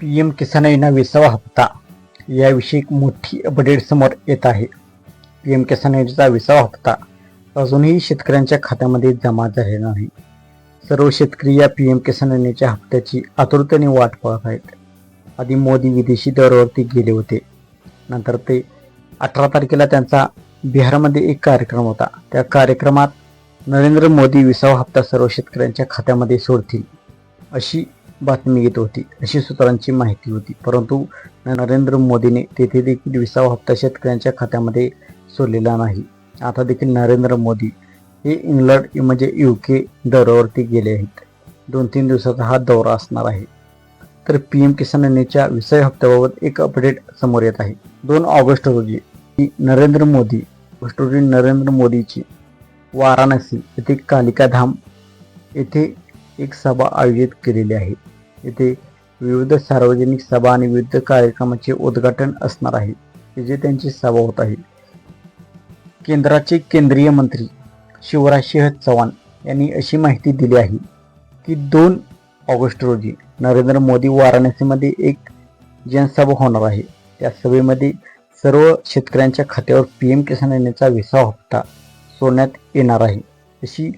P M किसान योजना विसावा हप्ता. याविषयी एक मोठी अपडेट समोर येत आहे. पी एम किसान योजनेचा विसावा हप्ता अजूनही शेतकऱ्यांच्या खात्यामध्ये जमा झालेला नाही. सर्व शेतकरी या पी एम किसान योजनेच्या हप्त्याची आतुरतेने वाट पाहत आहेत. आधी मोदी विदेशी दौऱ्यावरती गेले होते. नंतर ते अठरा तारखेला त्यांचा बिहारमध्ये एक कार्यक्रम होता. त्या कार्यक्रमात नरेंद्र मोदी विसावा हप्ता सर्व शेतकऱ्यांच्या खात्यामध्ये सोडतील. अशी बातमी येत होती. अशी सूत्रांची माहिती होती. परंतु नरेंद्र मोदीने तेथे देखील विसावा हप्ता शेतकऱ्यांच्या खात्यामध्ये सोडलेला नाही. आता देखील नरेंद्र मोदी हे इंग्लंड म्हणजे यू के दौऱ्यावरती गेले आहेत. दोन तीन दिवसाचा हा दौरा असणार आहे. तर पी एम किसान योजनेच्या विषय हप्त्याबाबत एक अपडेट समोर येत आहे. दोन ऑगस्ट रोजी ही नरेंद्र मोदी ऑगस्ट रोजी नरेंद्र मोदीची वाराणसी येथे कालिकाधाम येथे एक सभा आयोजित केलेली आहे. येथे विविध सार्वजनिक सभा आणि विविध कार्यक्रमाचे उद्घाटन असणार आहे जे त्यांची सभा होत आहे. केंद्राचे केंद्रीय मंत्री शिवराज सिंह चव्हाण यांनी अशी माहिती दिली आहे की दोन ऑगस्ट रोजी नरेंद्र मोदी वाराणसीमध्ये एक जनसभा होणार आहे. त्या सभेमध्ये सर्व शेतकऱ्यांच्या खात्यावर पी एम किसान योजनेचा विसा हप्ता सोडण्यात येणार आहे अशी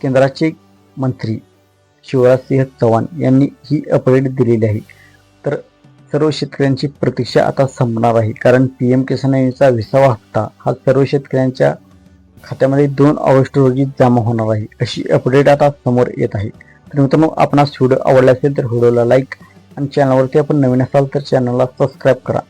केंद्राचे मंत्री शिवराज सिंह चव्हाण यांनी ही अपडेट दिलेली आहे. तर सर्व शेतकऱ्यांची प्रतीक्षा आता संपणार आहे. कारण पी एम किसान योजनेचा विसावा हप्ता हा सर्व शेतकऱ्यांच्या खात्यामध्ये दोन ऑगस्ट रोजी जमा होणार आहे. अशी अपडेट आता समोर येत आहे. तर मित्रांनो आपणास व्हिडिओ आवडला असेल तर व्हिडिओला लाईक आणि चॅनलवरती आपण नवीन असाल तर चॅनलला सबस्क्राईब करा.